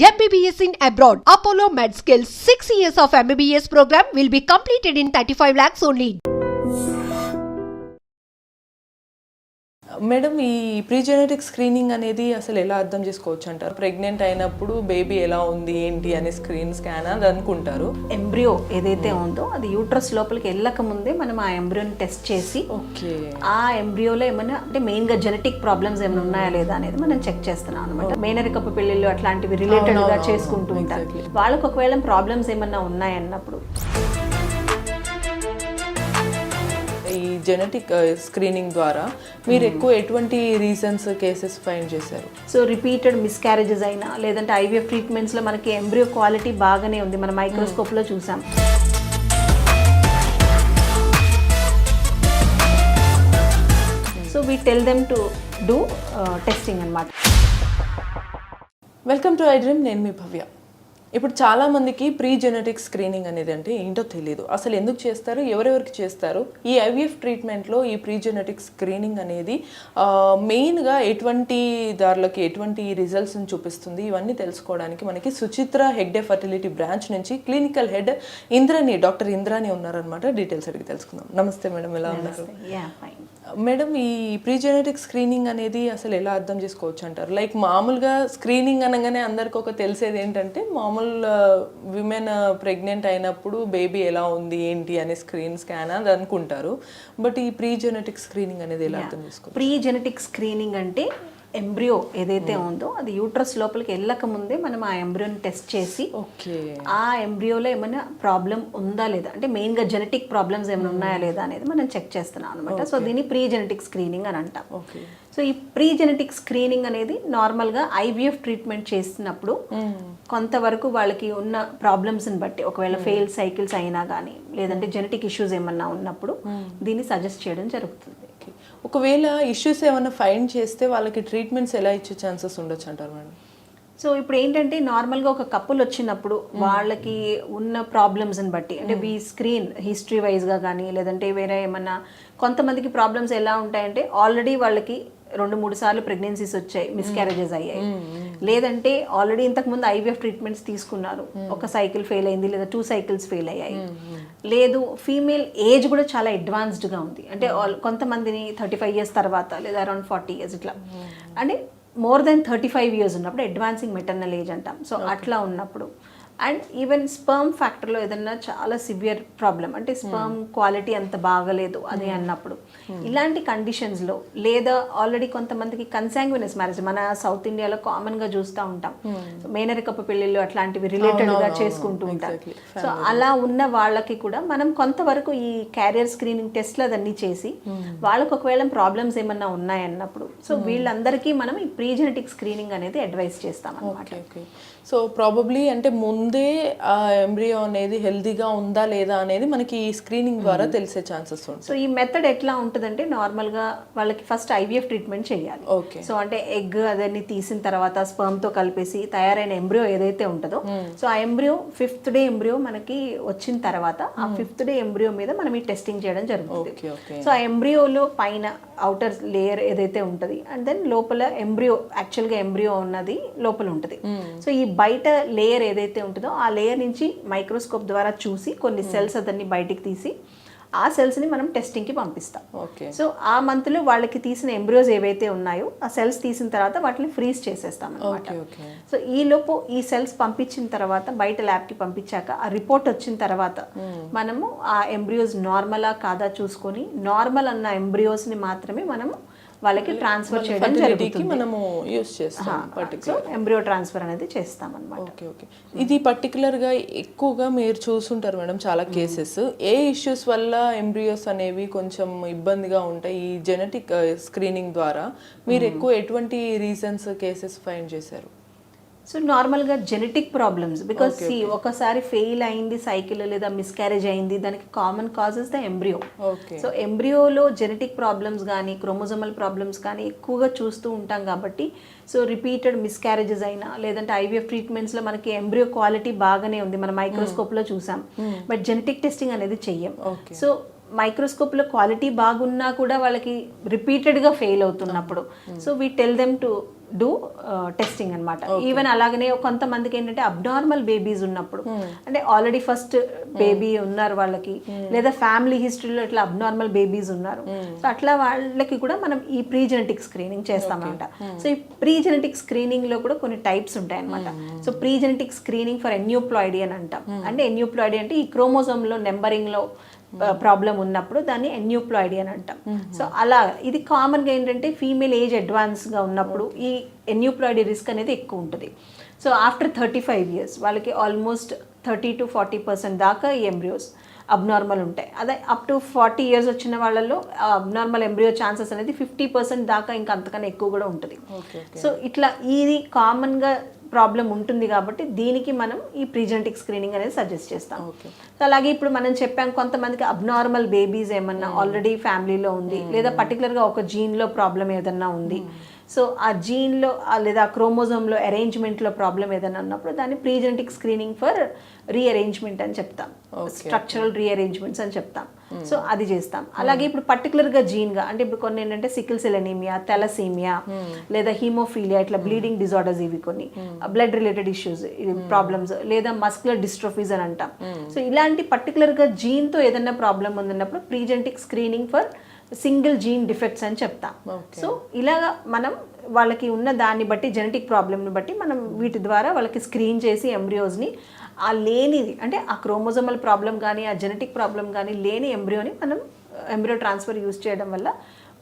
MBBS in abroad. Apollo MedSkill 6 years of MBBS program will be completed in 35 lakhs only. Madam ఈ ప్రీజెనెటిక్ screening అనేది అసలు ఎలా అర్థం చేసుకోవచ్చు అంటారు ప్రెగ్నెంట్ అయినప్పుడు బేబీ ఎలా ఉంది ఏంటి అనే స్క్రీన్ స్కాన్ అని అనుకుంటారు. ఎంబ్రియో ఏదైతే ఉందో అది యూట్రస్ లోపలికి వెళ్ళక ముందే మనం ఆ ఎంబ్రియోని టెస్ట్ చేసి ఓకే. ఆ ఎంబ్రియోలో ఏమైనా అంటే మెయిన్గా జెనెటిక్ ప్రాబ్లమ్స్ ఏమైనా ఉన్నాయా లేదా అనేది మనం చెక్ చేస్తున్నాం అనమాట మేనరికపు పెళ్ళిళ్ళు అట్లాంటివి రిలేటెడ్గా చేసుకుంటూ ఉంటారు. వాళ్ళకి ఒకవేళ ప్రాబ్లమ్స్ ఏమన్నా ఉన్నాయన్నప్పుడు జెనెటిక్ స్క్రీనింగ్ ద్వారా మీరు ఎక్కువ ఎటువంటి రీజన్స్ కేసెస్ ఫైండ్ చేశారు? సో రిపీటెడ్ మిస్క్యారేజెస్ అయినా లేదంటే ఐవీఎఫ్ ట్రీట్మెంట్స్లో మనకి ఎంబ్రియో క్వాలిటీ బాగానే ఉంది. మన మైక్రోస్కోప్లో చూసాం. So we tell them to do testing అనమాట వెల్కమ్ టు ఐ డ్రీమ్ నేను మీ భవ్య. ఇప్పుడు చాలామందికి ప్రీ జెనెటిక్ స్క్రీనింగ్ అనేది అంటే ఏంటో తెలియదు అసలు ఎందుకు చేస్తారు? ఎవరెవరికి చేస్తారు? ఈ ఐవీఎఫ్ ట్రీట్మెంట్లో ఈ ప్రీ జెనెటిక్ స్క్రీనింగ్ అనేది మెయిన్గా ఎటువంటి దారులకి ఎటువంటి రిజల్ట్స్ని చూపిస్తుంది? ఇవన్నీ తెలుసుకోవడానికి మనకి సుచిత్ర హెగ్డే ఫర్టిలిటీ బ్రాంచ్ నుంచి clinical head Indrani doctor Indrani ఉన్నారనమాట డీటెయిల్స్ అడిగి తెలుసుకుందాం. నమస్తే మేడం ఎలా ఉన్నారు? యా మేడం ఈ ప్రీజెనెటిక్ స్క్రీనింగ్ అనేది అసలు ఎలా అర్థం చేసుకోవచ్చు అంటారు? లైక్ మామూలుగా స్క్రీనింగ్ అనగానే అందరికి ఒక తెలిసేది ఏంటంటే మామూలు విమెన్ ప్రెగ్నెంట్ అయినప్పుడు బేబీ ఎలా ఉంది ఏంటి అనే స్క్రీన్ స్కాన్ అని అనుకుంటారు. బట్ ఈ ప్రీజెనెటిక్ స్క్రీనింగ్ అనేది ఎలా అర్థం చేసుకోవచ్చు? ప్రీ జెనెటిక్ స్క్రీనింగ్ అంటే ఎంబ్రియో ఏదైతే ఉందో అది యూట్రస్ లోపలికి వెళ్ళక ముందే మనం ఆ ఎంబ్రియోని టెస్ట్ చేసి ఓకే. ఆ ఎంబ్రియోలో ఏమైనా ప్రాబ్లం ఉందా లేదా? అంటే మెయిన్గా జెనెటిక్ ప్రాబ్లమ్స్ ఏమైనా ఉన్నాయా లేదా అనేది మనం చెక్ చేస్తున్నాం అనమాట సో దీన్ని ప్రీ జెనెటిక్ స్క్రీనింగ్ అని అంటాం. ఓకే సో ఈ ప్రీ జెనెటిక్ స్క్రీనింగ్ అనేది నార్మల్గా ఐవీఎఫ్ ట్రీట్మెంట్ చేసినప్పుడు కొంతవరకు వాళ్ళకి ఉన్న ప్రాబ్లమ్స్ని బట్టి ఒకవేళ ఫెయిల్ సైకిల్స్ అయినా కానీ లేదంటే జెనెటిక్ ఇష్యూస్ ఏమన్నా ఉన్నప్పుడు దీన్ని సజెస్ట్ చేయడం జరుగుతుంది. ఒకవేళ ఇష్యూస్ ఏమైనా ఫైండ్ చేస్తే వాళ్ళకి ట్రీట్మెంట్స్ ఎలా ఇచ్చే ఛాన్సెస్ ఉండొచ్చు అంటారు మేడం? సో ఇప్పుడు ఏంటంటే నార్మల్గా ఒక కప్పులు వచ్చినప్పుడు వాళ్ళకి ఉన్న ప్రాబ్లమ్స్ని బట్టి అంటే వీ స్క్రీన్ హిస్టరీ వైజ్గా కానీ లేదంటే వేరే ఏమన్నా కొంతమందికి ప్రాబ్లమ్స్ ఎలా ఉంటాయంటే ఆల్రెడీ వాళ్ళకి రెండు మూడు సార్లు ప్రెగ్నెన్సీస్ వచ్చాయి మిస్క్యారేజెస్ అయ్యాయి. లేదంటే ఆల్రెడీ ఇంతకుముందు ఐవీఎఫ్ ట్రీట్మెంట్స్ తీసుకున్నారు. ఒక సైకిల్ ఫెయిల్ అయింది లేదా టూ సైకిల్స్ ఫెయిల్ అయ్యాయి. లేదు ఫీమేల్ ఏజ్ కూడా చాలా అడ్వాన్స్డ్గా ఉంది. అంటే కొంతమందిని థర్టీ ఫైవ్ ఇయర్స్ తర్వాత లేదా అరౌండ్ ఫార్టీ ఇయర్స్ ఇట్లా. అంటే more than thirty five years ఉన్నప్పుడు అడ్వాన్సింగ్ మెటర్నల్ ఏజ్ అంటాం. సో అట్లా ఉన్నప్పుడు అండ్ ఈవెన్ స్పర్మ్ ఫ్యాక్టర్లో ఏదన్నా చాలా సివియర్ ప్రాబ్లం అంటే స్పర్మ్ క్వాలిటీ అంత బాగలేదు అది అన్నప్పుడు. ఇలాంటి కండిషన్స్లో లేదా ఆల్రెడీ కొంతమందికి కన్సాంగ్వినస్ మ్యారేజ్ మన సౌత్ ఇండియాలో కామన్గా చూస్తూ ఉంటాం. మేనరికపు పెళ్ళిళ్ళు అట్లాంటివి రిలేటెడ్గా చేసుకుంటూ ఉంటారు సో అలా ఉన్న వాళ్ళకి కూడా మనం కొంతవరకు ఈ క్యారియర్ స్క్రీనింగ్ టెస్ట్లు అదన్నీ చేసి వాళ్ళకి ఒకవేళ ప్రాబ్లమ్స్ ఏమన్నా ఉన్నాయన్నప్పుడు సో వీళ్ళందరికీ మనం ఈ ప్రీ జెనెటిక్ స్క్రీనింగ్ అనేది అడ్వైస్ చేస్తాం అనమాట సో ప్రాబబ్లీ అంటే ముందే ఆ ఎంబ్రియో అనేది హెల్తీగా ఉందా లేదా అనేది మనకి ఈ స్క్రీనింగ్ ద్వారా తెలిసే ఛాన్సెస్ ఉంటాయి. సో ఈ మెథడ్ ఎట్లా ఉంటుందంటే నార్మల్గా వాళ్ళకి ఫస్ట్ ఐవీఎఫ్ ట్రీట్మెంట్ చేయాలి. ఓకే. సో అంటే ఎగ్ అదన్నీ తీసిన తర్వాత sperm తో కలిపేసి తయారైన ఎంబ్రియో ఏదైతే ఉంటుందో సో ఆ ఎంబ్రియో ఫిఫ్త్ డే ఎంబ్రియో మనకి వచ్చిన తర్వాత ఆ ఫిఫ్త్ డే ఎంబ్రియో మీద మనం ఈ టెస్టింగ్ చేయడం జరుగుతుంది. సో ఆ ఎంబ్రియోలో పైన అవుటర్ లేయర్ ఏదైతే ఉంటుంది అండ్ దెన్ లోపల ఎంబ్రియో యాక్చువల్గా ఎంబ్రియో ఉన్నది లోపల ఉంటుంది. సో ఈ బయట లేయర్ ఏదైతే ఉంటుందో ఆ లేయర్ నుంచి మైక్రోస్కోప్ ద్వారా చూసి కొన్ని సెల్స్ అతన్ని బయటికి తీసి ఆ సెల్స్ని మనం టెస్టింగ్కి పంపిస్తాం. ఓకే. సో ఆ మంత్లో వాళ్ళకి తీసిన ఎంబ్రియోస్ ఏవైతే ఉన్నాయో ఆ సెల్స్ తీసిన తర్వాత వాటిని ఫ్రీజ్ చేసేస్తాం అనమాట సో ఈ లోపు ఈ సెల్స్ పంపించిన తర్వాత బయట ల్యాబ్కి పంపించాక ఆ రిపోర్ట్ వచ్చిన తర్వాత మనము ఆ ఎంబ్రియోస్ నార్మలా కాదా చూసుకొని నార్మల్ అన్న ఎంబ్రియోస్ని మాత్రమే మనము వాళ్ళకి ట్రాన్స్ఫర్ చేయడం జరుగుతుంది. మనము యూస్ చేస్తాం సో ఎంబ్రియో ట్రాన్స్ఫర్ అనేది చేస్తాం అనమాట ఓకే ఓకే ఇది పర్టికులర్గా ఎక్కువగా మీరు చూసుంటారు మేడం చాలా కేసెస్ ఏ ఇష్యూస్ వల్ల ఎంబ్రియోస్ అనేవి కొంచెం ఇబ్బందిగా ఉంటాయి? ఈ జెనెటిక్ స్క్రీనింగ్ ద్వారా మీరు ఎక్కువ ఎటువంటి రీజన్స్ కేసెస్ ఫైండ్ చేశారు? సో నార్మల్గా జెనెటిక్ ప్రాబ్లమ్స్ బికాస్ సి ఒకసారి ఫెయిల్ అయింది సైకిల్ లేదా మిస్క్యారేజ్ అయింది దానికి common causes the embryo so ఎంబ్రియోలో genetic problems కానీ క్రోమోజోమల్ ప్రాబ్లమ్స్ కానీ ఎక్కువగా చూస్తూ ఉంటాం కాబట్టి సో రిపీటెడ్ మిస్క్యారేజెస్ అయినా లేదంటే ఐవీఎఫ్ ట్రీట్మెంట్స్లో మనకి ఎంబ్రియో క్వాలిటీ బాగానే ఉంది. మన మైక్రోస్కోప్లో చూసాం. బట్ జెనెటిక్ టెస్టింగ్ అనేది చెయ్యం. సో మైక్రోస్కోప్లో క్వాలిటీ బాగున్నా కూడా వాళ్ళకి రిపీటెడ్గా ఫెయిల్ అవుతున్నప్పుడు. So we tell them to do testing అనమాట ఈవెన్ అలాగనే కొంతమందికి ఏంటంటే అబ్నార్మల్ బేబీస్ ఉన్నప్పుడు. అంటే ఆల్రెడీ ఫస్ట్ బేబీ ఉన్నారు వాళ్ళకి. లేదా ఫ్యామిలీ హిస్టరీలో ఇట్లా అబ్నార్మల్ బేబీస్ ఉన్నారు. సో అట్లా వాళ్ళకి కూడా మనం ఈ ప్రీ జెనెటిక్ స్క్రీనింగ్ చేస్తామన్నమాట సో ఈ ప్రీ జెనెటిక్ స్క్రీనింగ్లో కూడా కొన్ని టైప్స్ ఉంటాయి అనమాట so pre genetic screening for aneuploidy అని అంటాం. అంటే ఎన్యూప్లాయిడీ అంటే ఈ క్రోమోజోమ్లో నెంబరింగ్లో ప్రాబ్లం ఉన్నప్పుడు దాన్ని ఎన్యూప్లాయిడీ అని అంటాం. సో అలా ఇది కామన్గా ఏంటంటే ఫీమేల్ ఏజ్ అడ్వాన్స్గా ఉన్నప్పుడు ఈ ఎన్యూప్లాయిడీ రిస్క్ అనేది ఎక్కువ ఉంటుంది. So after thirty five years వాళ్ళకి almost thirty to forty percent దాకా ఈ ఎంబ్రియోస్ అబ్నార్మల్ ఉంటాయి. అదే అప్ టు ఫార్టీ ఇయర్స్ వచ్చిన వాళ్ళలో అబ్నార్మల్ ఎంబ్రియో ఛాన్సెస్ అనేది ఫిఫ్టీ పర్సెంట్ దాకా ఇంకా అంతకన్నా ఎక్కువ కూడా ఉంటుంది. సో ఇట్లా ఇది కామన్గా ప్రాబ్లం ఉంటుంది కాబట్టి దీనికి మనం ఈ ప్రీజెంటిక్ స్క్రీనింగ్ అనేది సజెస్ట్ చేస్తాం. సో అలాగే ఇప్పుడు మనం చెప్పాం కొంతమందికి అబ్నార్మల్ బేబీస్ ఏమన్నా ఆల్రెడీ ఫ్యామిలీలో ఉంది లేదా పర్టికులర్గా ఒక జీన్లో ప్రాబ్లం ఏదన్నా ఉంది. సో ఆ జీన్లో లేదా క్రోమోజోమ్లో అరేంజ్మెంట్లో ప్రాబ్లం ఏదైనా ఉన్నప్పుడు దాన్ని ప్రీజెంటిక్ స్క్రీనింగ్ ఫర్ రీఅరేంజ్మెంట్ అని చెప్తాం. స్ట్రక్చరల్ రీఅరేంజ్మెంట్స్ అని చెప్తాం. సో అది చేస్తాం. అలాగే ఇప్పుడు పర్టికులర్గా జీన్గా అంటే ఇప్పుడు కొన్ని ఏంటంటే సికిల్ సెల్ ఎనీమియా తెలసీమియా లేదా హీమోఫీలియా ఇట్లా బ్లీడింగ్ డిజార్డర్స్ ఇవి కొన్ని. బ్లడ్ రిలేటెడ్ ఇష్యూస్ ప్రాబ్లమ్స్ లేదా మస్కులర్ డిస్ట్రోఫీస్ అని అంటాం. సో ఇలాంటి పర్టికులర్గా జీన్తో ఏదైనా problem ఉందన్నప్పుడు pre genetic screening for single gene defects అని చెప్తాం. సో ఇలాగా మనం వాళ్ళకి ఉన్న దాన్ని బట్టి జెనెటిక్ ప్రాబ్లమ్ని బట్టి మనం వీటి ద్వారా వాళ్ళకి స్క్రీన్ చేసి ఎంబ్రియోస్ని ఆ లేనిది అంటే ఆ క్రోమోజోమల్ ప్రాబ్లం కానీ ఆ జెనెటిక్ ప్రాబ్లం కానీ లేని ఎంబ్రియోని మనం ఎంబ్రియో ట్రాన్స్ఫర్ యూస్ చేయడం వల్ల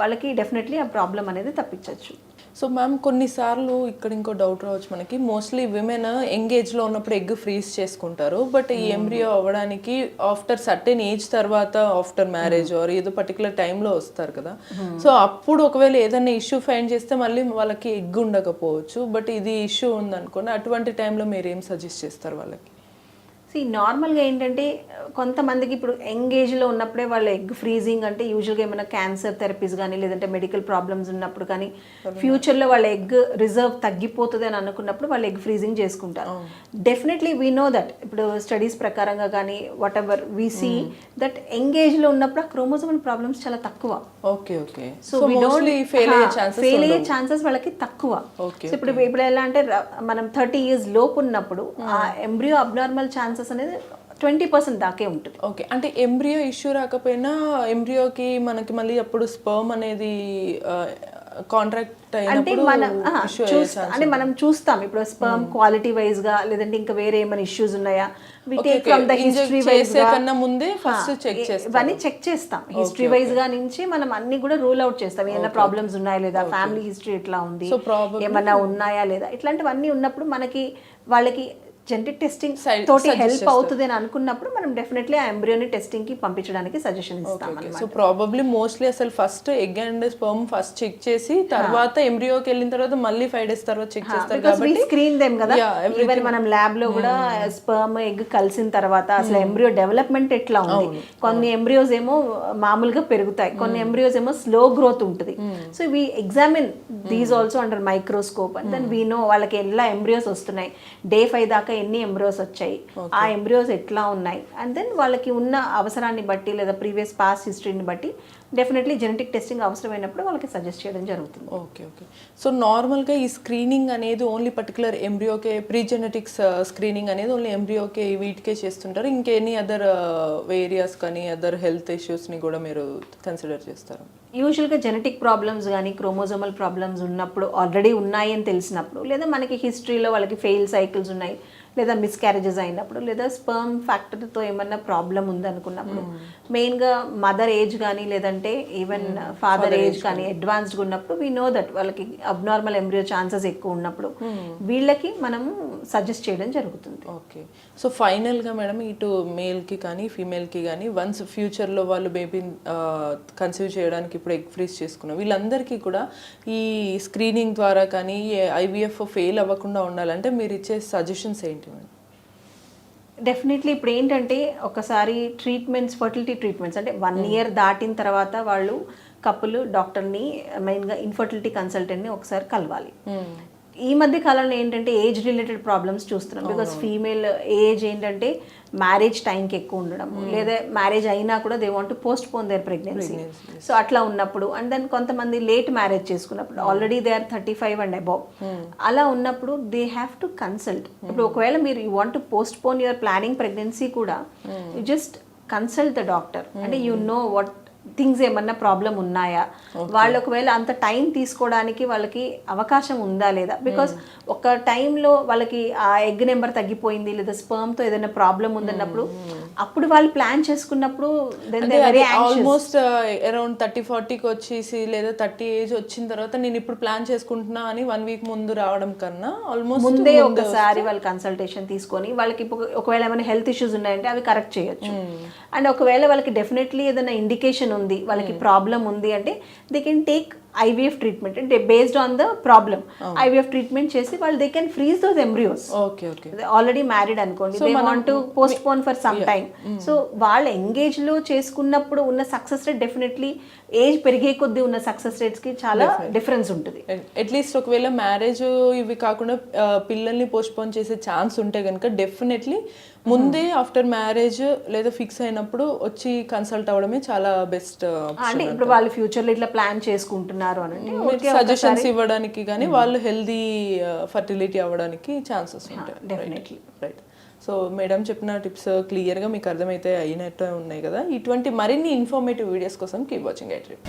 వాళ్ళకి డెఫినెట్లీ ఆ ప్రాబ్లం అనేది తప్పించవచ్చు. సో మ్యామ్ కొన్నిసార్లు ఇక్కడ ఇంకో డౌట్ రావచ్చు మనకి. మోస్ట్లీ విమెన్లో ఉన్నప్పుడు ఎగ్ ఫ్రీజ్ చేసుకుంటారు. బట్ ఈ ఎంబ్రియో అవ్వడానికి ఆఫ్టర్ సర్టెన్ ఏజ్ తర్వాత ఆఫ్టర్ మ్యారేజ్ ఆర్ ఏదో పర్టికులర్ టైంలో వస్తారు కదా. సో అప్పుడు ఒకవేళ ఏదైనా ఇష్యూ ఫైండ్ చేస్తే మళ్ళీ వాళ్ళకి ఎగ్ ఉండకపోవచ్చు. బట్ ఇది ఇష్యూ ఉందనుకోండి అటువంటి టైంలో మీరు ఏం సజెస్ట్ చేస్తారు వాళ్ళకి? సి నార్మల్గా ఏంటంటే కొంతమందికి ఇప్పుడు యంగ్ ఏజ్లో ఉన్నప్పుడే వాళ్ళ ఎగ్ ఫ్రీజింగ్ అంటే యూజువల్గా ఏమైనా క్యాన్సర్ థెరపీస్ కానీ లేదంటే మెడికల్ ప్రాబ్లమ్స్ ఉన్నప్పుడు కానీ ఫ్యూచర్లో వాళ్ళ ఎగ్ రిజర్వ్ తగ్గిపోతుంది అని అనుకున్నప్పుడు వాళ్ళు ఎగ్ ఫ్రీజింగ్ చేసుకుంటారు. డెఫినెట్లీ వీ నో దట్ ఇప్పుడు స్టడీస్ ప్రకారంగా కానీ whatever we see that young ఏజ్లో ఉన్నప్పుడు ఆ క్రోమోజోమల్ ప్రాబ్లమ్స్ చాలా తక్కువ. Okay okay. సో ఫెయిల్ అయ్యే ఛాన్సెస్ వాళ్ళకి తక్కువ. ఇప్పుడు ఇప్పుడు ఎలా అంటే మనం థర్టీ ఇయర్స్ లోపు ఉన్నప్పుడు ఆ ఎంబ్రియో అబ్నార్మల్ ఛాన్సెస్ అనేది ట్వంటీ పర్సెంట్ దాకే ఉంటుంది. ఓకే అంటే ఎంబ్రియో ఇష్యూ రాకపోయినా ఎంబ్రియోకి మనకి మళ్ళీ అప్పుడు స్పర్మ్ అనేది కాంట్రాక్ట్ అంటే మనం అంటే మనం చూస్తాం ఇప్పుడు స్పర్మ్ క్వాలిటీ వైజ్గా లేదంటే ఇంకా వేరే ఏమైనా ఇష్యూస్ ఉన్నాయా? కన్నా ముందే ఆ, చేస్తారు. ఇవన్నీ చెక్ చేస్తాం. హిస్టరీ వైజ్గా నుంచి మనం అన్ని కూడా రూల్ అవుట్ చేస్తాం. ఏమైనా ప్రాబ్లమ్స్ ఉన్నాయా లేదా? ఫ్యామిలీ హిస్టరీ ఎట్లా ఉంది? ఏమన్నా ఉన్నాయా లేదా? ఇట్లాంటివన్నీ ఉన్నప్పుడు మనకి వాళ్ళకి జెనెటిక్ టెస్టింగ్ తోటి హెల్ప్. అవుతుంది అని అనుకున్నప్పుడు మనం డెఫినెట్లీ ఆ ఎంబ్రియోని టెస్టింగ్కి పంపించడానికి సజెషన్ ఇస్తాం సో ప్రాబబ్లీ మోస్ట్లీ అసలు first egg and sperm first check చేసి తర్వాత ఎంబ్రియోకి వెళ్ళిన తర్వాత మళ్ళీ ఫైవ్ డేస్ తర్వాత చెక్ చేస్తారు కాబట్టి స్క్రీన్ దెమ్ కదా. ఈవెన్. Hmm. మనం ల్యాబ్లో కూడా స్పర్మ్ ఎగ్ కలిసిన తర్వాత అసలు ఎంబ్రియో డెవలప్మెంట్ ఎట్లా ఉంది? కొన్ని ఎంబ్రియోస్ ఏమో మామూలుగా పెరుగుతాయి. కొన్ని Hmm. ఎంబ్రియోస్ ఏమో స్లో గ్రోత్ ఉంటుంది. So we examine these also under microscope and then we know వాళ్ళకి ఎలా ఎంబ్రియోస్ వస్తున్నాయి. డే ఫైవ్ దాకా ఎన్ని ఎంబ్రియోస్ వచ్చాయి? ఆ ఎంబ్రియోస్ ఎట్లా ఉన్నాయి? అండ్ దెన్ వాళ్ళకి ఉన్న అవసరాన్ని బట్టి లేదా ప్రీవియస్ పాస్ట్ హిస్టరీని బట్టి డెఫినెట్లీ జెనెటిక్ టెస్టింగ్ అవసరమైనప్పుడు వాళ్ళకి సజెస్ట్ చేయడం జరుగుతుంది. Okay okay. సో నార్మల్గా ఈ స్క్రీనింగ్ అనేది ఓన్లీ పర్టికులర్ ఎంబ్రియోకే ప్రీ జెనెటిక్స్ స్క్రీనింగ్ అనేది ఓన్లీ ఎంబ్రియోకే వీటికే చేస్తుంటారు. ఇంకెనీ అదర్ ఏరియాస్ కానీ అదర్ హెల్త్ ఇష్యూస్ని కూడా మీరు కన్సిడర్ చేస్తారు? యూజువల్గా జెనెటిక్ ప్రాబ్లమ్స్ కానీ క్రోమోజోమల్ ప్రాబ్లమ్స్ ఉన్నప్పుడు ఆల్రెడీ ఉన్నాయి అని తెలిసినప్పుడు లేదా మనకి హిస్టరీలో వాళ్ళకి ఫెయిల్ సైకిల్స్ ఉన్నాయి లేదా మిస్క్యారేజెస్ అయినప్పుడు లేదా స్పర్మ్ ఫ్యాక్టర్తో ఏమన్నా ప్రాబ్లం ఉందనుకున్నప్పుడు మెయిన్గా మదర్ ఏజ్ కానీ లేదంటే ఈవెన్ ఫాదర్ ఏజ్ కానీ అడ్వాన్స్డ్గా ఉన్నప్పుడు వీ నో దట్ వాళ్ళకి అబ్నార్మల్ ఎంబ్రియో ఛాన్సెస్ ఎక్కువ ఉన్నప్పుడు వీళ్ళకి మనము సజెస్ట్ చేయడం జరుగుతుంది. ఓకే సో ఫైనల్గా మేడం ఇటు మేల్కి కానీ ఫీమేల్కి కానీ వన్స్ ఫ్యూచర్లో వాళ్ళు బేబీ కన్సీవ్ చేయడానికి ఇప్పుడు ఎగ్ ఫ్రీజ్ చేసుకున్నాం వీళ్ళందరికీ కూడా ఈ స్క్రీనింగ్ ద్వారా కానీ ఐవీఎఫ్ ఫెయిల్ అవ్వకుండా ఉండాలంటే మీరు ఇచ్చే సజెషన్స్ ఏంటి? మేడం డెఫినెట్లీ ఇప్పుడు ఏంటంటే ఒకసారి ట్రీట్మెంట్స్ ఫర్టిలిటీ ట్రీట్మెంట్స్ అంటే వన్ ఇయర్ దాటిన తర్వాత వాళ్ళు కప్పులు డాక్టర్ని మెయిన్గా ఇన్ఫర్టిలిటీ కన్సల్టెంట్ని ఒకసారి కలవాలి. ఈ మధ్య కాలంలో ఏంటంటే ఏజ్ రిలేటెడ్ ప్రాబ్లమ్స్ చూస్తున్నాం. బికాస్ ఫీమేల్ ఏజ్ ఏంటంటే మ్యారేజ్ టైంకి ఎక్కువ ఉండడం. లేదా మ్యారేజ్ అయినా కూడా they want postpone their pregnancy so అట్లా ఉన్నప్పుడు అండ్ దెన్ కొంతమంది లేట్ మ్యారేజ్ చేసుకున్నప్పుడు already they are thirty five and above అలా ఉన్నప్పుడు దే హ్యావ్ టు కన్సల్ట్ ఇప్పుడు ఒకవేళ మీరు you want postpone your planning pregnancy కూడా you just consult the doctor అంటే యూ నో వాట్ థింగ్స్ ఏమన్నా ప్రాబ్లం ఉన్నాయా? వాళ్ళు ఒకవేళ అంత టైం తీసుకోవడానికి వాళ్ళకి అవకాశం ఉందా లేదా? బికాస్ ఒక టైంలో వాళ్ళకి ఆ ఎగ్ నెంబర్ తగ్గిపోయింది లేదా sperm తో ఏదైనా ప్రాబ్లం ఉందన్నప్పుడు అప్పుడు వాళ్ళు ప్లాన్ చేసుకున్నప్పుడు ఆల్మోస్ట్ అరౌండ్ థర్టీ ఫార్టీకి వచ్చేసి లేదా థర్టీ ఏజ్ వచ్చిన తర్వాత నేను ఇప్పుడు ప్లాన్ చేసుకుంటున్నా అని వన్ వీక్ ముందు రావడం కన్నా ఆల్మోస్ట్ ముందే ఒకసారి వాళ్ళు కన్సల్టేషన్ తీసుకొని వాళ్ళకి ఒకవేళ ఏమైనా హెల్త్ ఇష్యూస్ ఉన్నాయంటే అవి కరెక్ట్ చేయొచ్చు. అండ్ ఒకవేళ వాళ్ళకి డెఫినెట్లీ ఏదైనా ఇండికేషన్ ఉంది వాళ్ళకి ప్రాబ్లం ఉంది అంటే they can take IVF treatment. అంటే based on the problem IVF treatment చేసి వాళ్ళు they can freeze those embryos okay okay already married అనుకోండి. They want to postpone for some time so వాళ్ళ ఎంగేజ్లో చేసుకున్నప్పుడు ఉన్న సక్సెస్ రేట్ డెఫినెట్లీ ఏజ్ పెరిగే కొద్దీ ఉన్న సక్సెస్ రేట్స్కి చాలా డిఫరెన్స్ ఉంటుంది. అట్లీస్ట్ ఒకవేళ మ్యారేజ్ ఇవి కాకుండా ఆ, పిల్లల్ని పోస్ట్పోన్ చేసే ఛాన్స్ ఉంటే కనుక డెఫినెట్లీ ముందే ఆఫ్టర్ మ్యారేజ్ లేదా ఫిక్స్ అయినప్పుడు వచ్చి కన్సల్ట్ అవ్వడమే చాలా బెస్ట్ అంటే ఇప్పుడు వాళ్ళు ఫ్యూచర్లో ఇట్లా ప్లాన్ చేసుకుంటున్నారు అని ఓకే సజెషన్స్ ఇవ్వడానికి కానీ వాళ్ళు హెల్దీ ఫర్టిలిటీ అవ్వడానికి ఛాన్సెస్ ఉంటాయి. Definitely. రైట్ సో మేడం చెప్పిన టిప్స్ క్లియర్గా మీకు అర్థమైతే అయినట్టు ఉన్నాయి కదా. ఇటువంటి మరిన్ని ఇన్ఫర్మేటివ్ వీడియోస్ కోసం కీప్ వాచింగ్ ఐ ట్రిప్